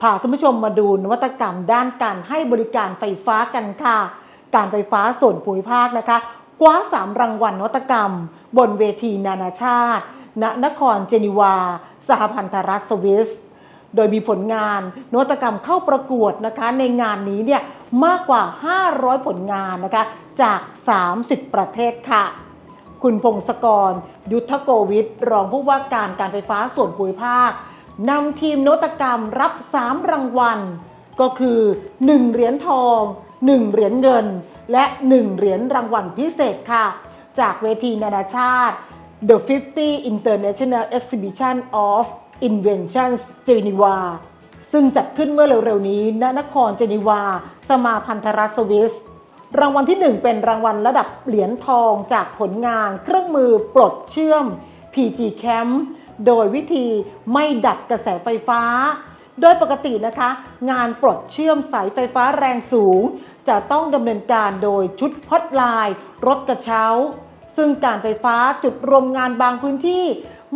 พาท่านผู้ชมมาดูนวัตกรรมด้านการให้บริการไฟฟ้ากันค่ะ การไฟฟ้าส่วนภูมิภาคนะคะคว้าสามรางวัลนวัตกรรม บนเวทีนานาชาติ ณ นครเจนีวา สหพันธรัฐสวิส โดยมีผลงานนวัตกรรมเข้าประกวดนะคะในงานนี้เนี่ยมากกว่า 500 ผลงานนะคะจาก 30 ประเทศค่ะ คุณพงศกร ยุทธโกวิทรองผู้ว่าการการไฟฟ้าส่วนภูมิภาค นำทีมนวัตกรรมรับ 3 รางวัล ก็คือ 1 เหรียญทอง 1 เหรียญเงิน และ 1 เหรียญรางวัลพิเศษค่ะ จากเวทีนานาชาติ The 50 International Exhibition of Inventions Geneva ซึ่งจัดขึ้นเมื่อเร็วๆนี้ณนครเจนีวา สมาพันธรัฐสวิส รางวัลที่ 1 เป็นรางวัลระดับเหรียญทองจากผลงานเครื่องมือปลดเชื่อม PG Cam โดยวิธีไม่ดับกระแสไฟฟ้า โดยปกตินะคะ งานปลดเชื่อมสายไฟฟ้าแรงสูง จะต้องดำเนินการโดยชุดฮอตไลน์ รถกระเช้า ซึ่งการไฟฟ้าจุดรวมงานบางพื้นที่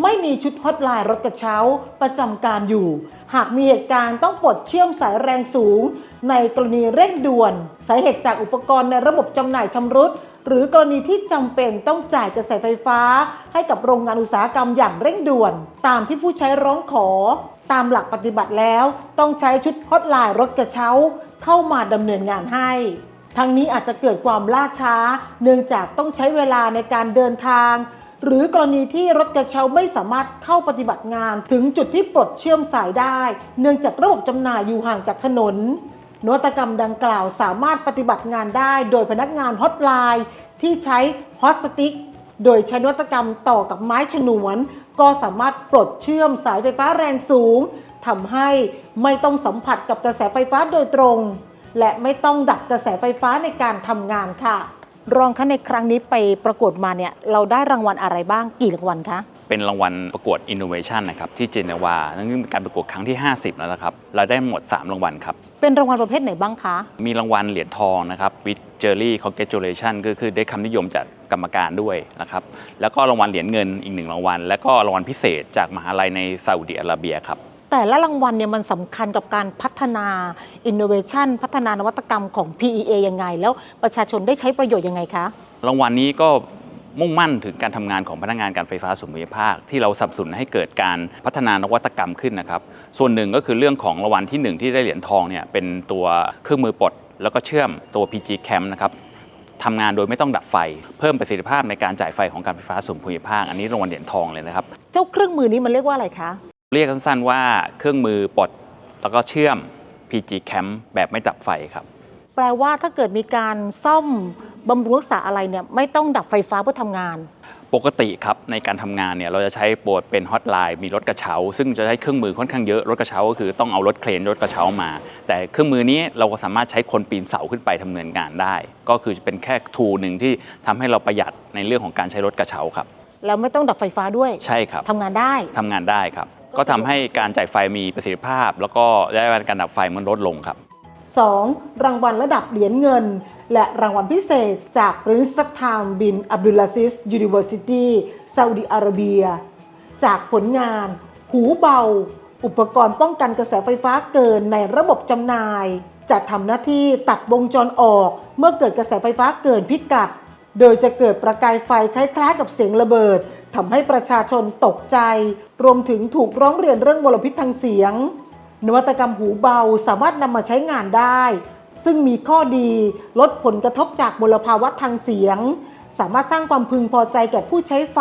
ไม่มีชุดฮอตไลน์รถกระเช้าประจำการอยู่ หากมีเหตุการณ์ต้องปลดเชื่อมสายแรงสูง ในกรณีเร่งด่วน สาเหตุจากอุปกรณ์ในระบบจำหน่ายชำรุด หรือกรณีที่จำเป็นต้องจ่ายกระแสไฟฟ้า ให้กับโรงงานอุตสาหกรรมอย่างเร่งด่วน ตามที่ผู้ใช้ร้องขอ ตามหลักปฏิบัติแล้ว ต้องใช้ชุดฮอตไลน์รถกระเช้า เข้ามาดำเนินงานให้ทั้งนี้อาจจะเกิดความล่าช้า เนื่องจากต้องใช้เวลาในการเดินทาง หรือกรณีที่รถกระเช้าไม่สามารถเข้าปฏิบัติงาน ถึงจุดที่ปลดเชื่อมสายได้ เนื่องจากระบบจำหน่ายอยู่ห่างจากถนน นวัตกรรมดังกล่าวสามารถปฏิบัติงานได้โดยพนักงานฮอตไลน์ที่ใช้ฮอตสติ๊กโดยใช้นวัตกรรมต่อกับไม้ฉนวน ก็สามารถปลดเชื่อมสายไฟฟ้าแรงสูงทำให้ไม่ต้องสัมผัสกับกระแสไฟฟ้าโดยตรง และไม่ต้องดับกระแสไฟฟ้าในการทำงานค่ะ รองคะในครั้งนี้ไปประกวดมาเนี่ยเราได้รางวัลอะไรบ้างกี่รางวัลคะ เป็นรางวัลประกวด Innovation นะครับที่เจนีวานั่นคือเป็นการประกวดครั้งที่ 50 แล้วนะครับ เราได้หมด 3 รางวัลครับ เป็นรางวัลประเภทไหนบ้างคะ มีรางวัลเหรียญทองนะครับ with Jerry Congratulation ก็คือได้คำนิยมจากกรรมการด้วยนะครับ แล้วก็รางวัลเหรียญเงินอีกหนึ่งรางวัล แล้วก็รางวัลพิเศษจากมหาลัยในซาอุดิอาระเบียครับ แต่ละรางวัลเนี่ยมันสำคัญกับการพัฒนา innovation พัฒนานวัตกรรมของ PEA ยังไง แล้วประชาชนได้ใช้ประโยชน์ยังไงคะ รางวัลนี้ก็ มุ่งมั่นถึงการทำงานของพนักงานการไฟฟ้าส่วนภูมิภาค ที่เราสนับสนุนให้เกิดการพัฒนานวัตกรรมขึ้นนะครับ ส่วนหนึ่งก็คือเรื่องของรางวัลที่หนึ่งที่ได้เหรียญทองเนี่ยเป็นตัวเครื่องมือปลดแล้วก็เชื่อมตัว PG Cam นะครับทำงานโดยไม่ต้องดับไฟ เพิ่มประสิทธิภาพในการจ่ายไฟของการไฟฟ้าส่วนภูมิภาค อันนี้รางวัลเหรียญทองเลยนะครับ เจ้าเครื่องมือนี้มันเรียกว่าอะไรคะ เรียกสั้นๆว่าเครื่องมือปลดแล้วก็เชื่อม PG Cam แบบไม่ดับไฟครับ แปลว่าถ้าเกิดมีการซ่อม บำรุงรักษาอะไรเนี่ยไม่ต้องดับไฟฟ้าเพื่อทำงาน ปกติครับในการทำงานเนี่ยเราจะใช้โปรดเป็นฮอตไลน์มีรถกระเช้า ซึ่งจะใช้เครื่องมือค่อนข้างเยอะรถกระเช้าก็คือต้องเอารถเครนรถกระเช้ามา แต่เครื่องมือนี้เราก็สามารถใช้คนปีนเสาขึ้นไปทำเนินงานได้ ก็คือเป็นแค่ทูหนึ่งที่ทำให้เราประหยัดในเรื่องของการใช้รถกระเช้าครับแล้วไม่ต้องดับไฟฟ้าด้วยใช่ครับทำงานได้ทำงานได้ครับ ก็ทำให้การจ่ายไฟมีประสิทธิภาพ แล้วก็ระยะเวลาการดับไฟมันลดลงครับ 2. รางวัลระดับเหรียญเงิน และรางวัลพิเศษจาก Prince Salman bin Abdulaziz University ซาอุดิอาระเบีย จากผลงาน หูเบา อุปกรณ์ป้องกันกระแสไฟฟ้าเกินในระบบจำหน่าย จะทำหน้าที่ตัดวงจรออกเมื่อเกิดกระแสไฟฟ้าเกินพิกัด โดยจะเกิดประกายไฟคล้ายๆ กับเสียงระเบิดทำให้ประชาชนตกใจ รวมถึงถูกร้องเรียนเรื่องมลพิษทางเสียง นวัตกรรมหูเบาสามารถนำมาใช้งานได้ ซึ่งมีข้อดีลดผลกระทบจากมลภาวะทางเสียง สามารถสร้างความพึงพอใจแก่ผู้ใช้ไฟ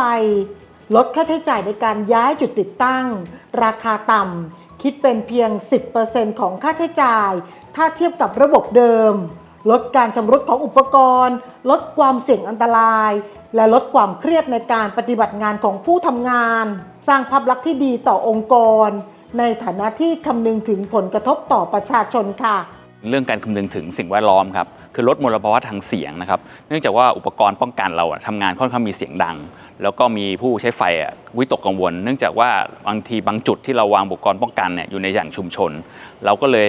ลดค่าใช้จ่ายในการย้ายจุดติดตั้ง ราคาต่ำคิดเป็นเพียง 10%ของค่าใช้จ่าย ถ้าเทียบกับระบบเดิม ลดการชำรุดของอุปกรณ์ ลดความเสี่ยงอันตราย และลดความเครียดในการปฏิบัติงานของผู้ทำงาน สร้างภาพลักษณ์ที่ดีต่อองค์กร ในฐานะที่คำนึงถึงผลกระทบต่อประชาชนค่ะ เรื่องการคำนึงถึงสิ่งแวดล้อมครับคือลดมลภาวะทางเสียงนะครับ เนื่องจากว่าอุปกรณ์ป้องกันเราอะทำงานค่อนข้างมีเสียงดัง แล้วก็มีผู้ใช้ไฟอะวิตกกังวล เนื่องจากว่าบางทีบางจุดที่เราวางอุปกรณ์ป้องกันเนี่ยอยู่ในอย่างชุมชน เราก็เลย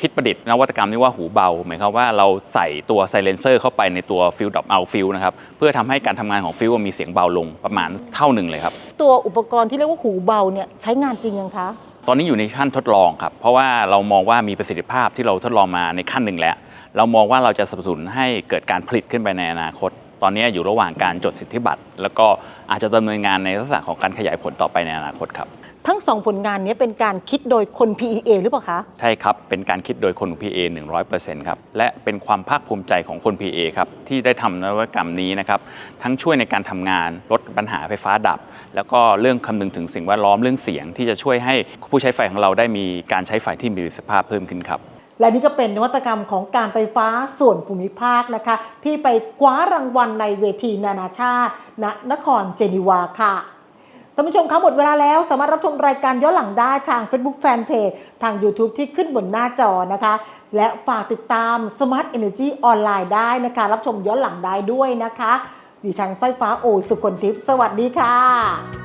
คิดประดิษฐ์นวัตกรรมนี้ว่าหูเบาหมายความว่าเราใส่ตัวไซเลนเซอร์เข้าไปในตัวฟิลดับเอาฟิลนะครับเพื่อทำให้การทำงานของฟิลมีเสียงเบาลงประมาณเท่าหนึ่งเลยครับ ตัวอุปกรณ์ที่เรียกว่าหูเบาเนี่ยใช้งานจริงยังคะ ตอนนี้อยู่ในขั้นทดลองครับ เพราะว่าเรามองว่ามีประสิทธิภาพที่เราทดลองมาในขั้นหนึ่งแล้ว เรามองว่าเราจะสนับสนุนให้เกิดการผลิตขึ้นไปในอนาคต ตอนนี้อยู่ระหว่างการจดสิทธิบัตร แล้วก็อาจจะดำเนินงานในลักษณะของการขยายผลต่อไปในอนาคตครับ ทั้งสองผลงานนี้เป็นการคิดโดยคน PEA หรือเปล่าคะ ใช่ครับ เป็นการคิดโดยคน PA 100%ครับ และเป็นความภาคภูมิใจของคน PA ครับ ที่ได้ทำนวัตกรรมนี้นะครับ ทั้งช่วยในการทำงานลดปัญหาไฟฟ้าดับ แล้วก็เรื่องคำนึงถึงสิ่งแวดล้อมเรื่องเสียงที่จะช่วยให้ผู้ใช้ไฟของเราได้มีการใช้ไฟที่มีประสิทธิภาพเพิ่มขึ้นครับ และนี่ก็เป็นนวัตกรรมของการไฟฟ้าส่วนภูมิภาคนะคะ ที่ไปคว้ารางวัลในเวทีนานาชาติ ณนครเจนีวาค่ะท่านผู้ชมคะหมดเวลาแล้วสามารถรับชมรายการย้อนหลังได้ทาง Facebook Fanpage ทาง YouTube ที่ขึ้นบนหน้าจอนะคะ และฝากติดตาม Smart Energy ออนไลน์ได้นะคะ รับชมย้อนหลังได้ด้วยนะคะดิฉันสร้อยฟ้าโอสุคนทิพย์สวัสดีค่ะ